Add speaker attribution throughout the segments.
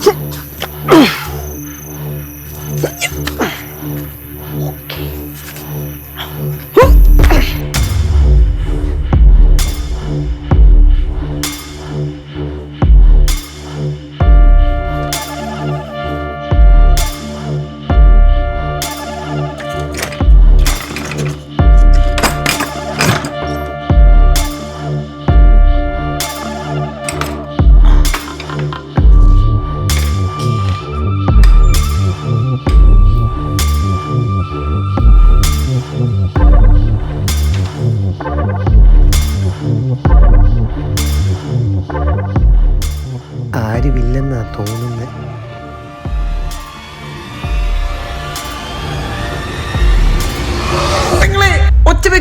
Speaker 1: 哼，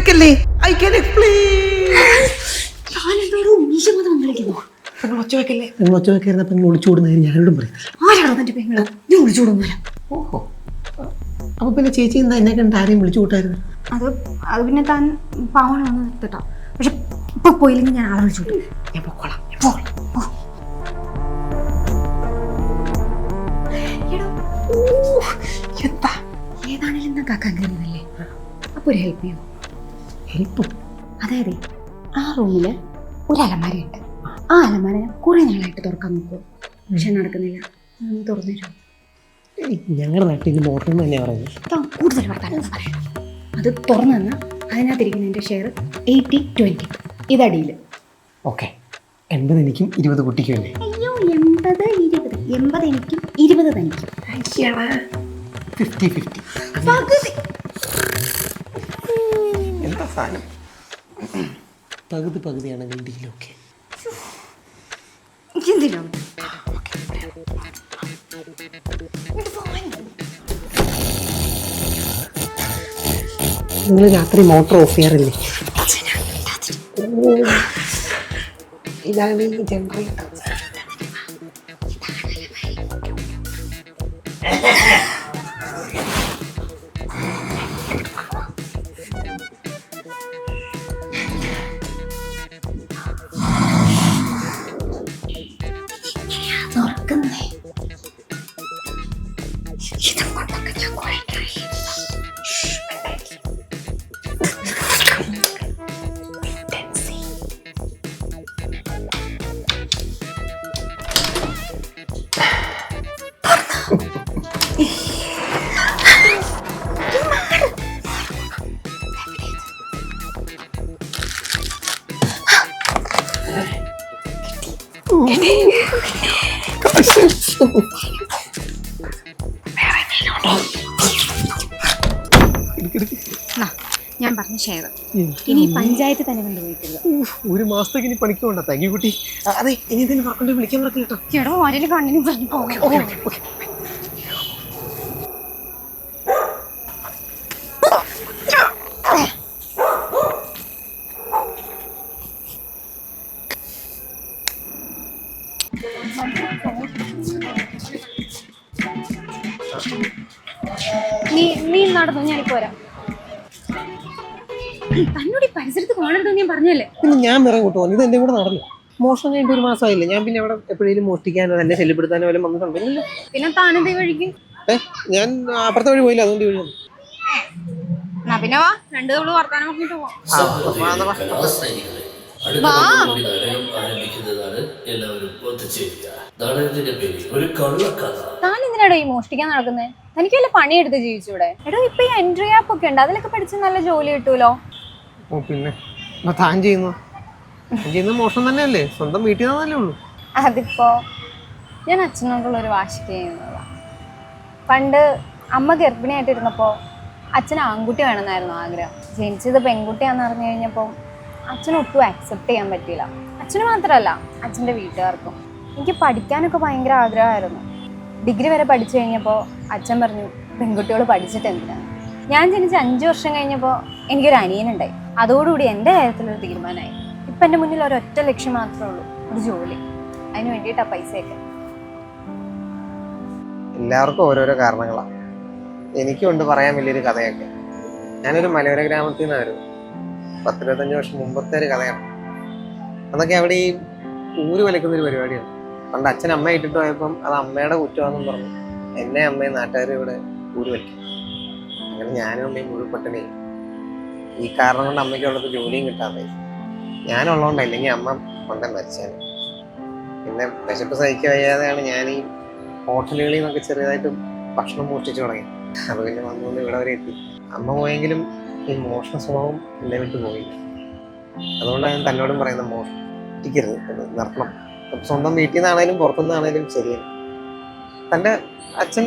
Speaker 1: ഒച്ച I can ഒച്ച വെക്കല്ലേ? ഒച്ച ഞാനോടും
Speaker 2: ആരാണോ തന്റെ പെങ്ങൾ?
Speaker 1: ഓഹോ. അപ്പൊ പിന്നെ ചേച്ചി എന്താ എന്നെ കണ്ട് ആരെയും വിളിച്ചു കൂട്ടായിരുന്നു
Speaker 2: അത് അത് പിന്നെ താൻ പാവണ വന്ന് നിർത്തട്ടോ പക്ഷെ ഇപ്പൊ പോയില്ലെങ്കിൽ ഞാൻ ആളെ
Speaker 1: ഞാൻ പൊക്കോളാം. എന്താ?
Speaker 2: കാക്കാൻ കയറിയതല്ലേ അപ്പൊ ഒരു ഹെൽപ്പ് ചെയ്യോ?
Speaker 1: ഹെൽപ്പ്
Speaker 2: അതായത് ആ റൂമിൽ ഒരു അലമാരയുണ്ട്. ആ അലമാര ഞാൻ കുറെ നാളായിട്ട് തുറക്കാൻ നോക്കും പക്ഷെ നടക്കുന്നില്ല. തുറന്നു തരുമോ?
Speaker 1: ഞങ്ങളുടെ നാട്ടിൽ ഇത് തന്നെ എന്ന് തന്നെയാ പറയുന്നത്.
Speaker 2: കൂടുതൽ വർത്തമാനം പറയാം അത് തുറന്നു തന്നാൽ അതിനകത്തിരിക്കുന്ന എന്റെ ഷെയർ എയ്റ്റി ട്വന്റി ഇതടിയിൽ
Speaker 1: ഓക്കെ. എൺപത് എനിക്കും ഇരുപത് കുട്ടിക്കും അല്ലേ?
Speaker 2: അയ്യോ എൺപത് ഇരുപത്. എൺപത് എനിക്കും ഇരുപത് തനിക്കും.
Speaker 1: ഫിഫ്റ്റി ഫിഫ്റ്റി സാധനം. പകുതി പകുതിയാണെങ്കിൽ ഡീലൊക്കെ നിങ്ങൾ രാത്രി മോട്ടോർ ഓഫ് ചെയ്യാറില്ലേ? ഇതാണ് ഈ ജനറേറ്റർ
Speaker 2: ഇതും കൊണ്ടൊക്കെ ഞാൻ കുറെ try ചെയ്തു. നാ, ഞാൻ പറഞ്ഞ ഷെയർ ഇനി പഞ്ചായത്ത് തന്നെ കൊണ്ടുപോയിട്ടില്ല.
Speaker 1: ഒരു മാസത്തേക്ക് ഇനി പണിക്ക് വേണ്ട താങ്ക് യു കുട്ടി അതെ ഇനി ഇതിന് വർക്കുണ്ടെങ്കിൽ വിളിക്കാൻ പറഞ്ഞു കേട്ടോ.
Speaker 2: എടോ ആരെങ്കിലും കണ്ണിന് പറഞ്ഞു പോകാം. നീ നീ നടന്നു? ഞാനിപ്പോ വരാം. തന്നോട് ഈ പരിസരത്ത് കാണരുതെന്ന് ഞാൻ പറഞ്ഞല്ലേ
Speaker 1: പിന്നെ ഞാൻ നിറം പോകുന്നു ഇത് എന്റെ കൂടെ നടന്നു. മോഷണം കഴിഞ്ഞിട്ട് ഒരു മാസമായില്ല? ഞാൻ പിന്നെ അവിടെ എപ്പോഴേലും മോഷ്ടിക്കാനോ എന്നെ ശല്യപ്പെടുത്താനോ വല്ലതും വന്നിട്ടുണ്ടോ?
Speaker 2: പിന്നെ താനെന്തേ വഴിക്ക്?
Speaker 1: ഏ ഞാൻ അപ്പുറത്തെ വഴി പോയില്ല. അതുകൊണ്ട് വഴി
Speaker 2: എന്നാ പിന്നെ വാ. രണ്ടു തവൾ വർത്താനം നോക്കിട്ട് പോവാം. താൻ എന്തിനാടോ ഈ മോഷ്ടിക്കാൻ നടക്കുന്നത് തനിക്ക് വല്ല പണിയെടുത്ത് ജീവിച്ചൂടെ? എടോ ഇപ്പൊ ഈ എൻട്രി ആപ്പ് ഒക്കെ ഉണ്ട്. അതിലൊക്കെ പഠിച്ച് നല്ല ജോലി കിട്ടൂലോ?
Speaker 1: ഓ പിന്നെ. താൻ ചെയ്യുന്നു? താൻ ചെയ്യുന്നത് മോഷണം തന്നെയല്ലേ? സ്വന്തം വീട്ടിൽ നിന്നല്ലേ ഉള്ളൂ.
Speaker 2: അതിപ്പോ ഞാൻ അച്ഛനോടുള്ള ഒരു വാശിക്ക് ചെയ്യുന്നതാ. പണ്ട് അമ്മ ഗർഭിണിയായിട്ടിരുന്നപ്പോൾ അച്ഛൻ ആൺകുട്ടി വേണമെന്നായിരുന്നു ആഗ്രഹം. ജനിച്ചത് പെൺകുട്ടിയാന്ന് അറിഞ്ഞു കഴിഞ്ഞപ്പോൾ അച്ഛനൊട്ടും ആക്സെപ്റ്റ് ചെയ്യാൻ പറ്റിയില്ല. അച്ഛന് മാത്രമല്ല അച്ഛന്റെ വീട്ടുകാർക്കും. എനിക്ക് പഠിക്കാനൊക്കെ ഭയങ്കര ആഗ്രഹമായിരുന്നു. ഡിഗ്രി വരെ പഠിച്ചു കഴിഞ്ഞപ്പോൾ അച്ഛൻ പറഞ്ഞു പെൺകുട്ടികൾ പഠിച്ചിട്ട് എന്തിനാണ് ഞാൻ ജനിച്ച് അഞ്ച് വർഷം കഴിഞ്ഞപ്പോൾ എനിക്കൊരു അനിയനുണ്ടായി. അതോടുകൂടി എന്റെ കാര്യത്തിലൊരു തീരുമാനമായി. ഇപ്പം എന്റെ മുന്നിൽ ഒരൊറ്റ ലക്ഷ്യം മാത്രമേ ഉള്ളൂ ഒരു ജോലി. അതിന് വേണ്ടിയിട്ടാണ് പൈസയൊക്കെ.
Speaker 1: എല്ലാവർക്കും ഓരോരോ കാരണങ്ങളാണ് എനിക്കുണ്ട് പറയാൻ വലിയൊരു കഥയൊക്കെ. ഞാനൊരു മലയോര ഗ്രാമത്തിൽ നിന്നായിരുന്നു. പത്തിരുപത്തഞ്ച് വർഷം മുമ്പത്തെ ഒരു കഥയാണ്. അതൊക്കെ അവിടെ ഈ ഊര് വലിക്കുന്നൊരു പരിപാടിയാണ്. പണ്ട് അച്ഛൻ അമ്മ ഇട്ടിട്ട് പോയപ്പം അത് അമ്മയുടെ കുറ്റമാണെന്നും പറഞ്ഞു. എന്നെ അമ്മയും നാട്ടുകാരും ഇവിടെ ഊര് വലിക്കും. അങ്ങനെ ഞാനും അമ്മയും മുഴുവൻ പട്ടിണി ഈ കാരണം കൊണ്ട് അമ്മയ്ക്കുള്ളത് ജോലിയും കിട്ടാതെ ഞാനുള്ളതുകൊണ്ട് അല്ലെങ്കിൽ അമ്മ കൊണ്ടേ മരിച്ചാണ് പിന്നെ വിശപ്പ് സഹിക്കാതെയാണ് ഞാൻ ഈ ഹോട്ടലുകളിൽ നിന്നൊക്കെ ചെറിയതായിട്ട് ഭക്ഷണം മോഷ്ടിച്ചു തുടങ്ങി. അപ്പൊ പിന്നെ വന്നു ഇവിടെ വരെ എത്തി. അമ്മ പോയെങ്കിലും ഈ മോഷണ സ്വഭാവം എന്നെ വിട്ട് പോയില്ല. അതുകൊണ്ടാണ് ഞാൻ തന്നോടും പറയുന്നത് മോഷ്ടിക്കരുത് നിർത്തണം. സ്വന്തം വീട്ടിൽ നിന്നാണേലും പുറത്തുനിന്നാണേലും ശരിയാണ് തന്റെ അച്ഛൻ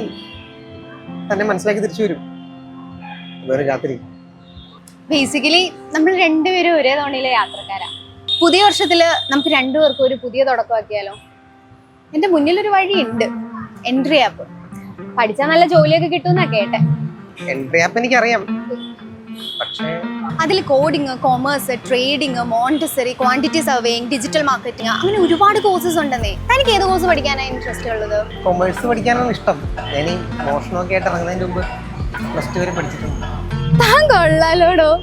Speaker 1: തന്നെ മനസ്സിലാക്കി തിരിച്ചു വരും. വേറെ രാത്രി
Speaker 2: ബേസിക്കലി നമ്മൾ രണ്ടുപേരും ഒരേ തോണിയിലെ യാത്രക്കാരാ. പുതിയ വർഷത്തിൽ നമുക്ക് രണ്ടുപേർക്കും ഒരു പുതിയ തുടക്കമാക്കിയാലോ? എന്റെ മുന്നിലൊരു ഉണ്ട്. എൻട്രി ആപ്പ് പഠിച്ചാൽ നല്ല ജോലിയൊക്കെ കിട്ടുമെന്നാ കേട്ടെ.
Speaker 1: എൻട്രി ആപ്പ് എനിക്കറിയാം. പക്ഷേ
Speaker 2: അതിൽ coding commerce trading montessori quantity surveying digital marketing അങ്ങനെ ഒരുപാട് കോഴ്സസ് ഉണ്ടെന്നേ. തനിക്ക് ഏത് കോഴ്സ് പഠിക്കാനാണ് ഇൻട്രസ്റ്റ് ഉള്ളത്?
Speaker 1: കൊമേഴ്സ് പഠിക്കാനാണ് ഇഷ്ടം. ഞാൻ ഈ മോഷണമൊക്കെ ആയിട്ട് ഇറങ്ങുന്നതിന് മുമ്പ് പ്ലസ് ടു വരെ പഠിച്ചിട്ടുണ്ട്.
Speaker 2: താൻ കൊള്ളാലോടോ.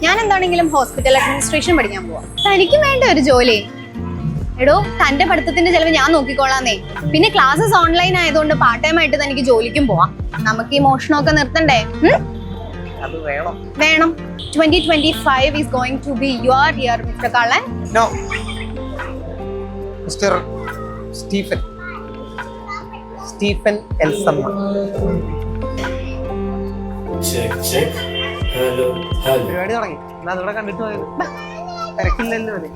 Speaker 2: ഞാൻ എന്താണെങ്കിലും ഹോസ്പിറ്റൽ അഡ്മിനിസ്ട്രേഷൻ പഠിക്കാൻ പോവാം. തനിക്ക് വേണ്ട ഒരു ജോലി. എടോ തന്റെ പഠിത്തത്തിന്റെ ചെലവ് ഞാൻ നോക്കിക്കോളാന്നേ. പിന്നെ ക്ലാസ്സസ് ഓൺലൈൻ ആയതുകൊണ്ട് പാർട്ട് ടൈം ആയിട്ട് തനിക്ക് ജോലിക്കും പോവാം. നമുക്ക് ഈ മോഷണമൊക്കെ നിർത്തണ്ടേ?
Speaker 1: വേണം.
Speaker 2: വേണം. Twenty twenty five is going to be your year mister
Speaker 1: mister Stephen. Stephen Elsamma.
Speaker 3: Check check hello hello
Speaker 1: പരിപാടി തുടങ്ങി. അതിവിടെ കണ്ടിട്ട് പോയത്? തിരക്കില്ലല്ലോ അല്ലേ